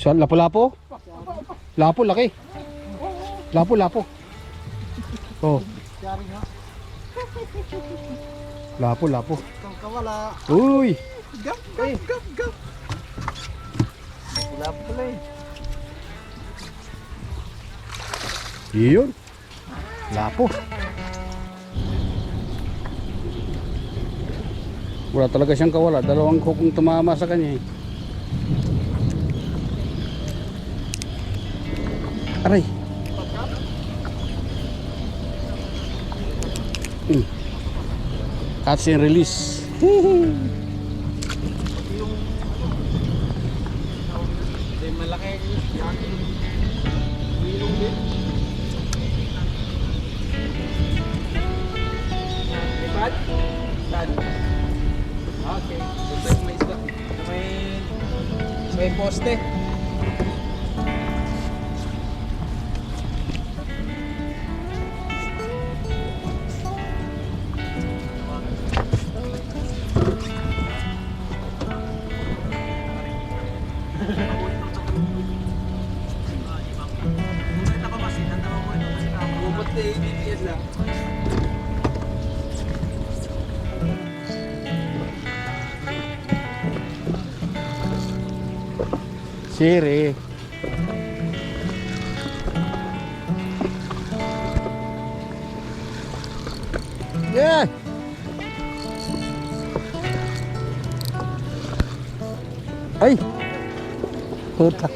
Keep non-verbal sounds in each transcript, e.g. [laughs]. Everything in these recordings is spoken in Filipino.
Saan? Lapo-lapo? Lapo, laki. Lapo, lapo. Oh. Lapo, lapo. Kang kawala. Uy! Gap, gap, gap, gap. Wala pala eh. Iyon. Lapo. Wala talaga siyang kawala. Dalawang hukong tumama sa kanya eh. Aray. Hmm. Catch and release. Malaki. Lipad? Saan? Okay. May... May poste. Siri. Yeah. Ay. Puta.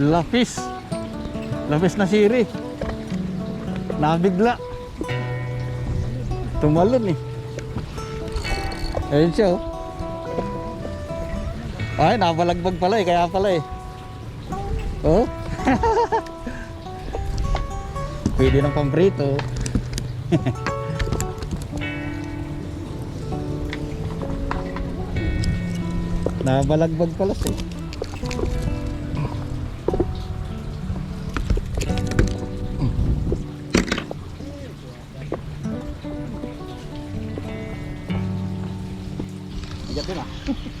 Lapis. Lapis na siri. Nabigla. Tumalon eh. Ayun siya oh. Ay, nabalagbag pala eh, kaya pala eh. Oh. [laughs] Pwede ng pamprito. [laughs] nabalagbag pala siya. Ah.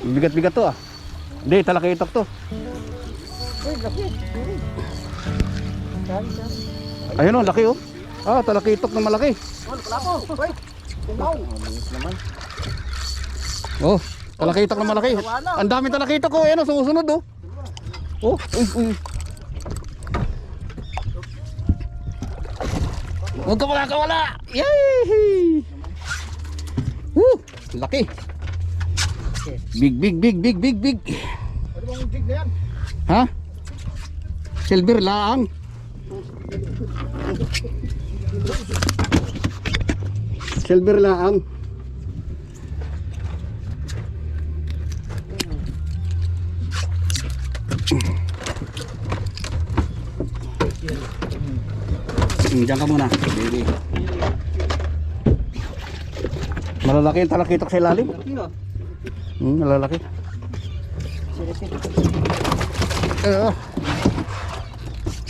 Bigat-bigat to ah. Hindi, talakitok to. Uy, laki. Saan, saan? Ayun oh, laki oh. Ah, talakitok na malaki. Oh. Oh, talakitok na malaki. Ang daming talakitok oh, ayun oh, sumusunod oh. Oh, uy, uy. Huwag ka wala ka wala. Yay! Woo! Laki. Big, big, big, big, big, big. Ano bang jig na yan? Ha? Silver laang. Silver laang. Diyan ka muna. Baby. Malalaki yung talakitok sa ilalim. Laki ah. Hmm, malalaki. Uh,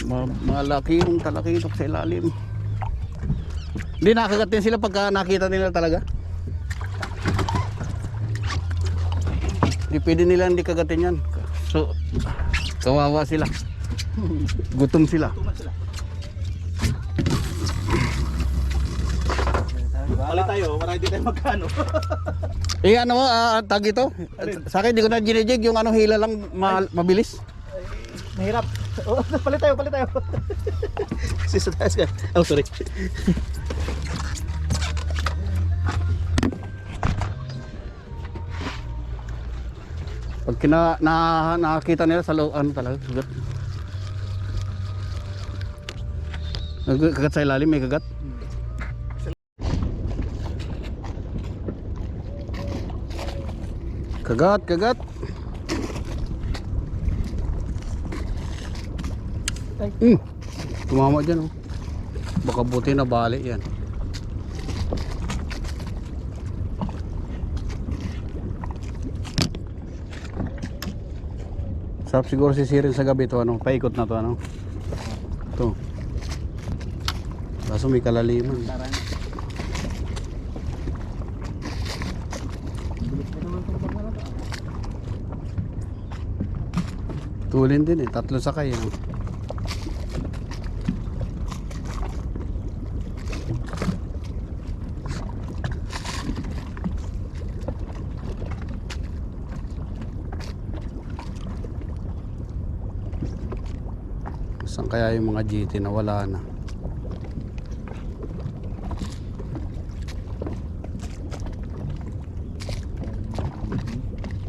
ma malaki yung talakitok sa ilalim. Hindi nakakagat din sila pagka nakita nila talaga. Hindi pwede nila hindi kagatin yan. So, kawawa sila. Gutom sila. Bali tayo, marami din tayo magkano. [laughs] Eh ano mo, ah, tag ito? Sa akin, di ko na ginijig yung ano hila lang ma- mabilis. Mahirap. [laughs] Oh, palit tayo, palit tayo. [laughs] Kasi sa taas ka. Oh, sorry. [laughs] Pag kina, na, nakakita nila sa loob, ano talaga. Nag- Kagat sa ilalim, may kagat. Kagat, kagat. Ay. Hmm. Tumama dyan oh. Baka buti na bali yan. Sarap siguro sisirin sa gabi to ano, paikot na to ano. To. Kaso may kalaliman. Tulin din eh, tatlo sakay ano. Saan kaya yung mga GT na wala na?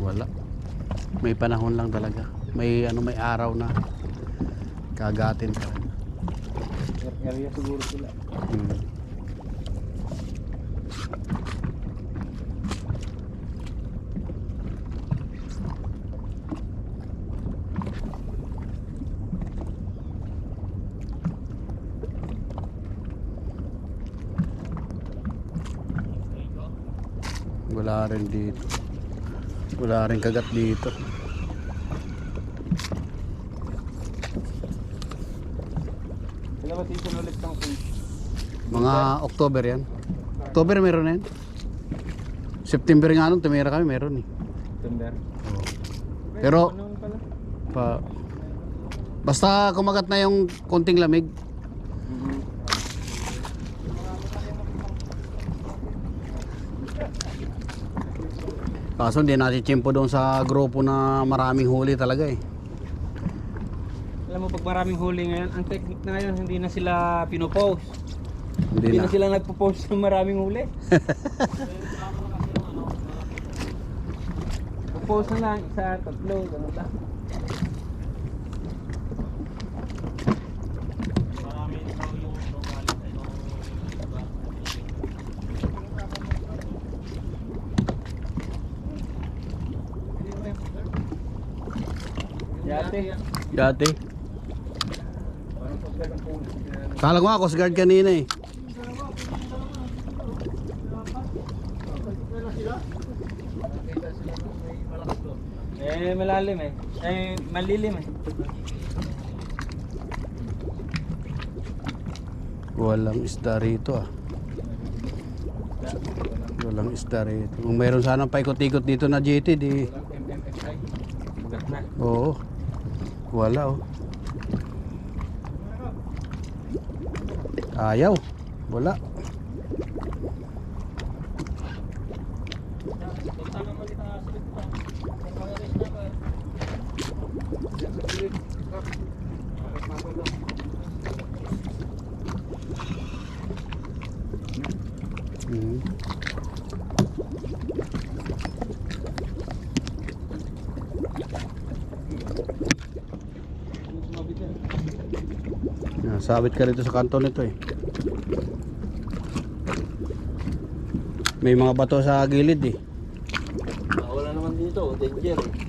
Wala. May panahon lang talaga. May ano may araw na kagatin pa. Area siguro sila. Hmm. Wala rin dito. Wala rin kagat dito. Sila ba season ulit ng fish? Mga October yan. October meron na yan. September nga nung tumira kami meron eh. September. Pero Ano pala? pa basta kumagat na yung konting lamig. Kaso hindi natin tiyempo doon sa grupo na maraming huli talaga eh. Alam mo, pag maraming huli ngayon, ang technique na ngayon, hindi na sila pinopost. Hindi na. na sila nagpo-post ng maraming huli. Post na lang, isa, tatlo, ganun lang. Yate. Dati. Kala ko nga Coast Guard kanina eh. Eh, malalim eh. Eh, malilim eh. Walang isda rito ah. Walang isda rito. Kung mayroon sanang paikot-ikot dito na GT di... Oo. Wala oh. Ayaw. Wala. Mhm. Yan, sabit ka rito sa kanto nito eh. May mga bato sa gilid eh. wala naman dito, danger eh.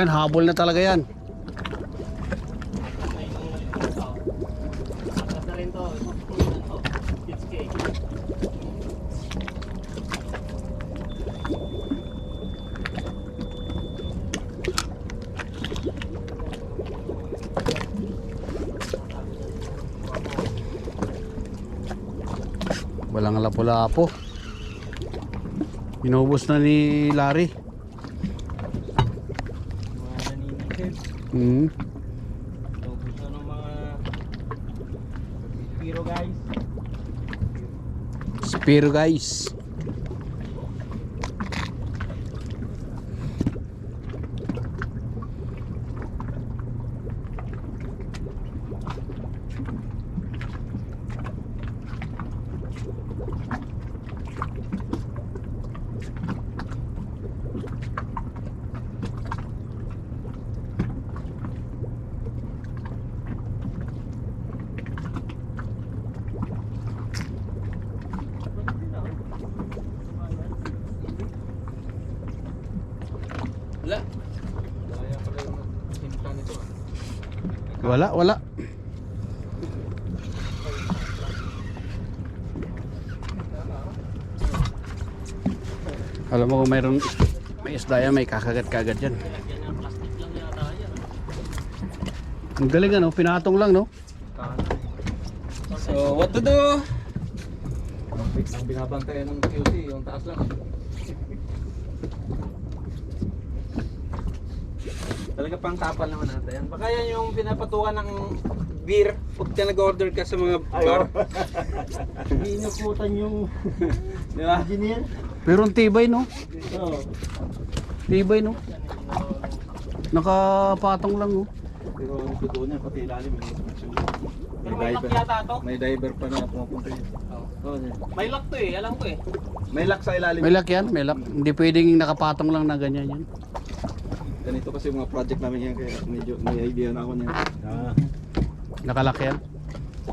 Ayan, habol na talaga yan. Walang lapo-lapo. Inubos na ni Larry. Naninigid. Hmm. Tapos ano mga Spiro guys. Spear guys. Wala. Kaya pala yung timpla nito. Wala, wala. Alam mo kung mayroon may isda yan, may kakagat-kagat yan. Ang galing ano, pinatong lang no? So, what to do? Ang binabantayan ng QC, yung taas lang. Talaga pang tapal naman natin yan. Baka yan yung pinapatukan ng beer pag ka nag-order ka sa mga bar. [laughs] Inukutan yung [laughs] Di ba? engineer. Pero ang tibay no? Oo. Tibay no? Nakapatong lang no? Pero ang totoo niya, pati ilalim. May, Pero may lock yata to. May diver pa na pumupunta yun. Oo. May lock to eh, alam ko eh. May lock sa ilalim. May lock yan, may lock. Hindi pwedeng nakapatong lang na ganyan yan. Ganito kasi mga project namin yan, kaya medyo may idea na ako niya. Ah. Nakalock yan.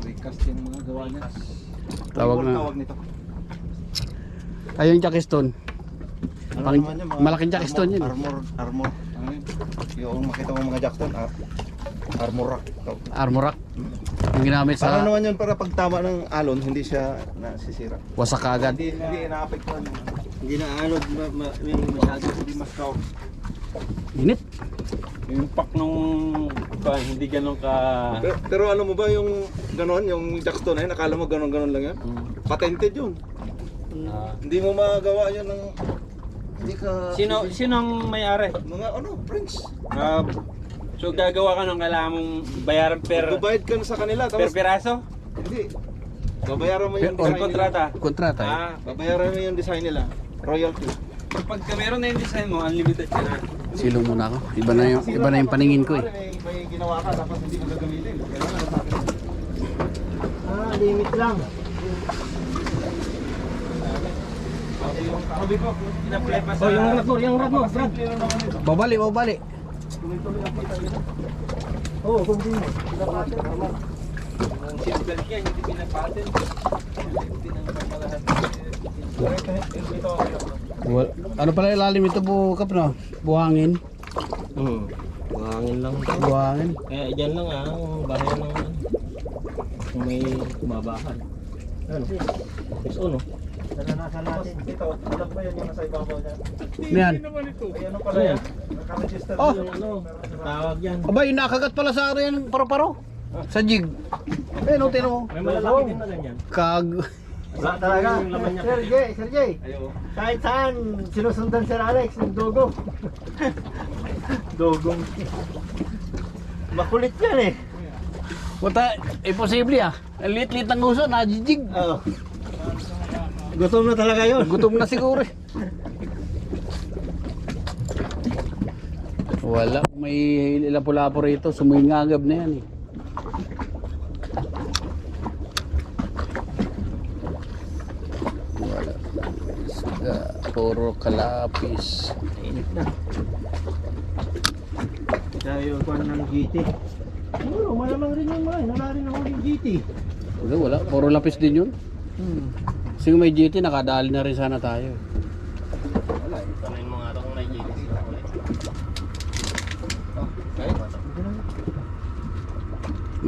May cast yung mga gawa niya. Tawag Ano na. Tawag nito. Ayun yung Jackstone. Ano Pang- naman yan, mga malaking jackstone yun eh. Armor, armor. Ano yun? Yung makita mo mga jackstone, ar armor rock. Armor rack. Yung ginamit Para sa naman yun para pag tama ng alon, hindi siya nasisira. wasak kaagad. Hindi, hindi inaapektuhan yung hindi na alon, ma, ma, yung masyado hindi mas strong. Init. Yung pack nung kuwan, hindi ganun ka... Pero, pero alam mo ba yung ganon, yung jackstone na yun, akala mo ganon-ganon lang yan? Patented yun. Ah. Hindi mo magawa yun ng... Hindi ka... Sino sinong may-ari? Mga ano, French. Ah, so gagawa ka ng kailangan mong bayaran per Magbabayad ka na sa kanila, per tapos... piraso? Hindi. Babayaran mo yung Per- design kontrata? Kontrata eh. Ah, Babayaran mo yung design nila. Royalty. Kapag ka meron na yung design mo, unlimited ka na. Silong muna ako. Iba na yung, iba na yung paningin ko eh. May, ginawa ka, tapos hindi mo gagamitin. Ah, limit lang. Pati yung sabi ko, Ina-apply pa sa... Oh, yung rad mo, yung rad mo, ito. Babali, babali. Oo, kung di. Ang seatbelt yan, hindi pinapatin. Hindi nang pamalahat. Ito, ito, ito. Wal- ano pala ilalim ito po, Kap, no? Buhangin. Hmm. Buhangin lang. Buhangin. Eh, dyan lang ah, ang bahay ng ano. Kung may kumabahan. Ano? Is ono. Naranasan natin. Ito, alam ba yan yung nasa ibabaw niya? Yan. Ay, ano pala yan? Naka-register Oh! yun. Yung ano, tawag yan. Aba, yung nakagat pala sa akin yung paro-paro. Sa jig. Eh, no, tinan mo. May malalaki din na ganyan. Kag... Wala talaga. Niya. Sergey, Sergey. Ayo. Kahit saan, sinusundan Sir Alex, yung dogo. Dogong. Makulit yan eh. Puta, imposible ah. Ang liit-liit ng guso, najijig. Oo. Gutom na talaga yun. Gutom na siguro eh. [laughs] Wala, may lapo-lapo rito. Sumingagab na yan eh. Puro kalapis. Init na. Yung kwan ng GT. Siguro, malamang rin yung mga. Wala rin ako yung GT. Wala, wala. Puro lapis din yun. Hmm. Kasi kung may GT, nakadali na rin sana tayo. Wala, itanin mo nga ito kung may GT.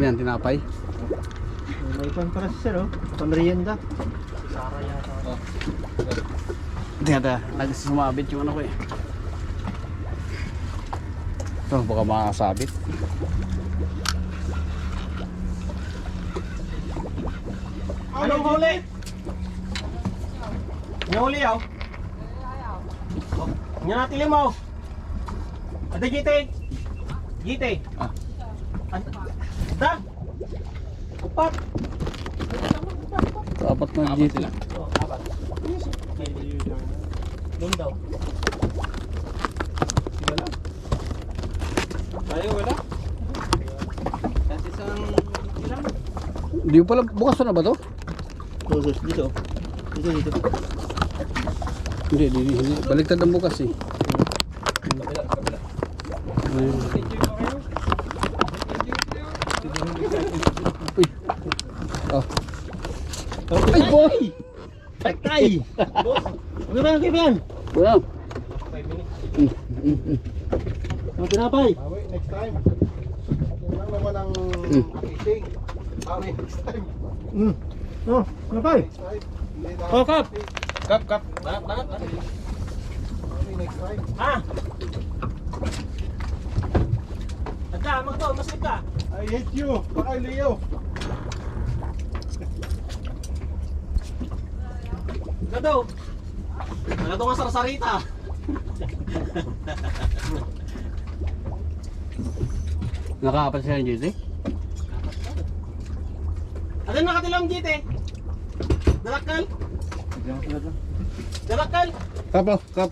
Yan, tinapay. May pan para sir oh. Pamerienda. Hindi ata, nagsumabit yung ano ko eh. Ito, baka makakasabit. Ano huli? Nyuli yaw. Nya natin limaw. Ada GT. GT. Ah. Da. Upat. Apat na GT. Oh, apat. Doon daw. Tayo, wala? Kasi isang ilang? Di pala, bukas na ba to? Dito, dito. Dito, dito. Hindi, di, di, hindi. Baliktad ang bukas eh. Kabila, kabila. Ayun. Uy. Oh. Ay, boy! Patay! Boss, ano ba ang kaibigan? Wow. 5 minutes. Mm, mm, mm. Ang tinapay. Next time. Lang naman ang fishing. Bawi, next time. Mm. Oh, tinapay. Oh, kap. Kap, kap. Banat. Bawi, next time. Ah! Agka, magto, maslip ka. I hate you. Baka Leo. Gado. Ano to nga sarsarita? Nakakapat siya yung GT? Ano nakatilang dito eh? Dalakal? Dalakal? Kap, oh, kap.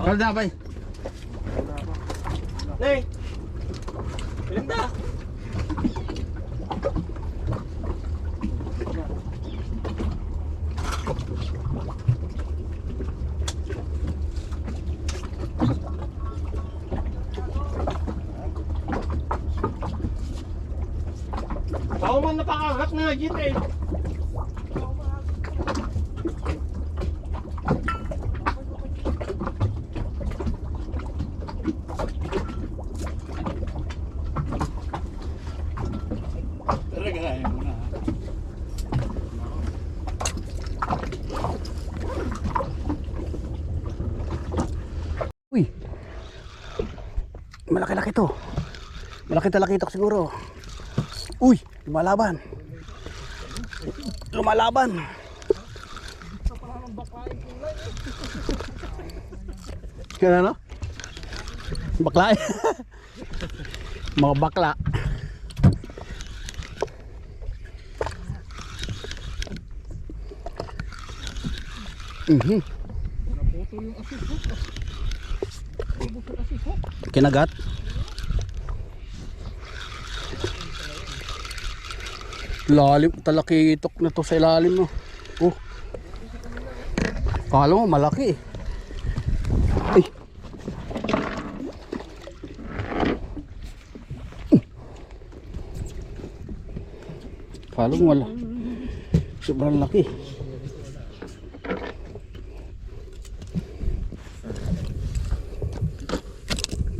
Kalda pa eh. Nay. Pilinda. Na git. Uy. Malaki-laki to. Malaki talakitok siguro. Uy, lumalaban. Lumalaban. Kaya ano? Bakla. Mga bakla. Mhm. Kinagat. Lalim, talakitok na to sa ilalim no. Oh. Kala mo malaki eh. Ay. Kala mo wala. Sobrang laki.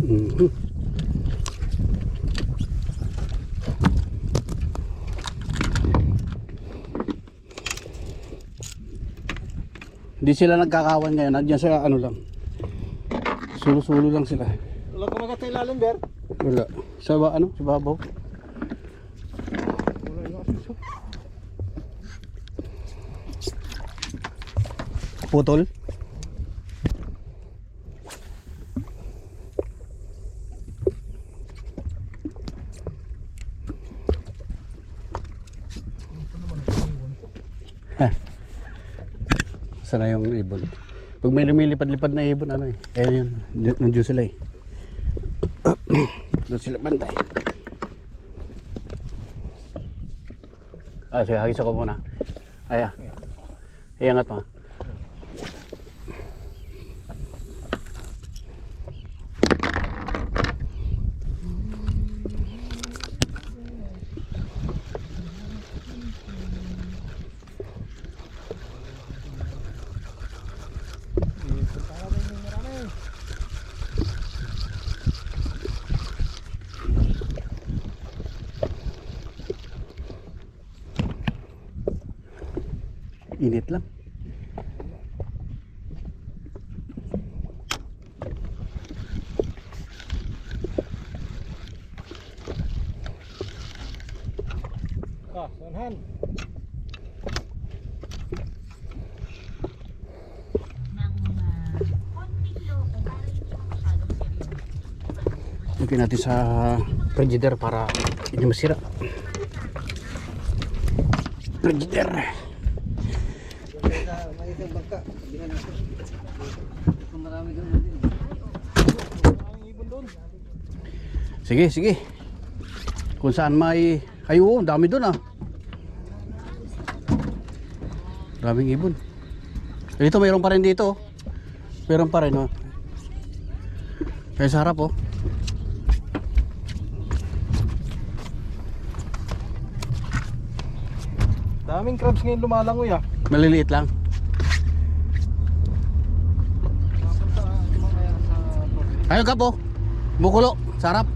Mhm. Hindi sila nagkakawan ngayon. Nandiyan sa ano lang. Sulo-sulo lang sila. Wala kumagat sa ilalim, Ber. Wala. Sa ba, ano? Sa babaw. Putol. Heh. Sana yung ibon. Pag may lumilipad-lipad na ibon, ano eh. Eh yun, nandiyan sila eh. Doon sila bantay. Ah, sige, hagis ako muna. Aya. Iangat mo. Init lang. Ah, sanhan. Lagyan natin sa frigider para hindi masira. Frigider. Sige, sige. Kung saan may... Ay, oo, dami doon ah. Daming ibon. Dito, mayroon pa rin dito. oh. Mayroon pa rin, oh. Kaya sa harap, oh. Daming crabs ngayon lumalangoy ah. Maliliit lang. Ayun ka po. Bukulo. Sarap.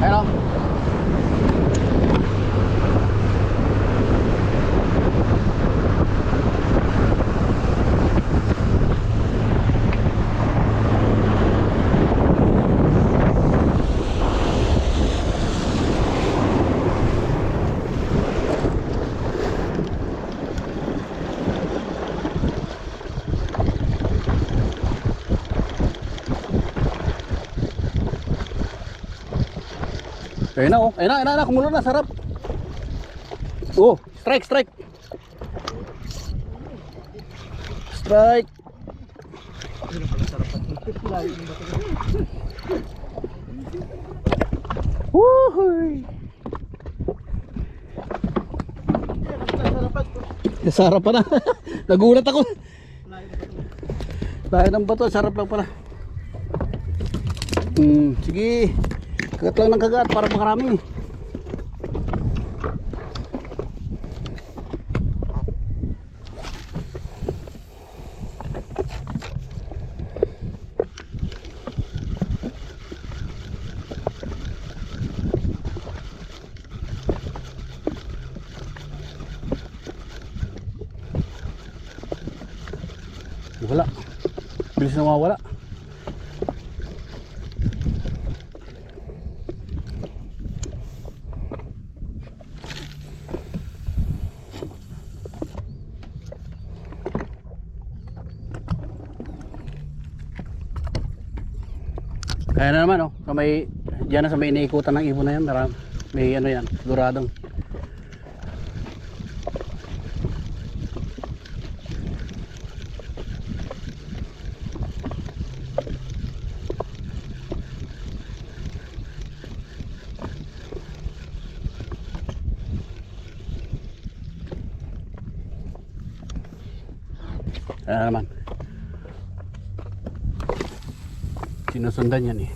Ayun o. Ayun na oh. Ayun na, ayun na. Kumulo na. Sarap. Oh, strike, strike. Strike. Woohoo! Sarap pa na. [laughs] Nagulat ako. Dahil ng bato, sarap lang pala. Hmm, sige. Kagat lang ng kagat para makarami. Wala. Bilis na mawala. Kaya na naman oh, sa may diyan sa may iniikutan ng ibon na yan, marami. May ano yan, siguradong. Kaya na naman. Sinusundan yan eh.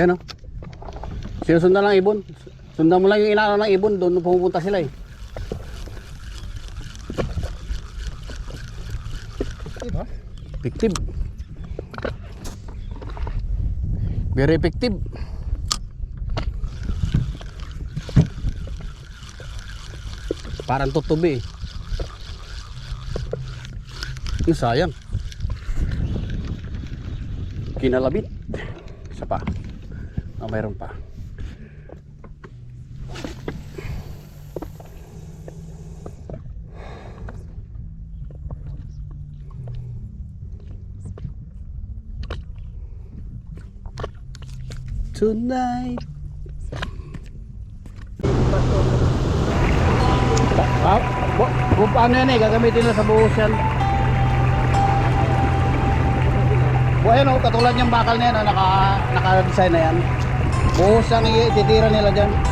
Ayan o. Sinusundan lang ibon. Sundan mo lang yung inaano ng ibon, doon pumupunta sila eh. Effective. Very effective. Parang tutubi eh. Yung sayang. Kinalabit. Isa pa. Ah, mayroon pa. Tonight. Pa, pa, bu, paano yan eh, gagamitin na sa buhos yan. Ayan o, katulad yung bakal na yan, naka, naka-design na yan. Buhos ang ititira nila dyan.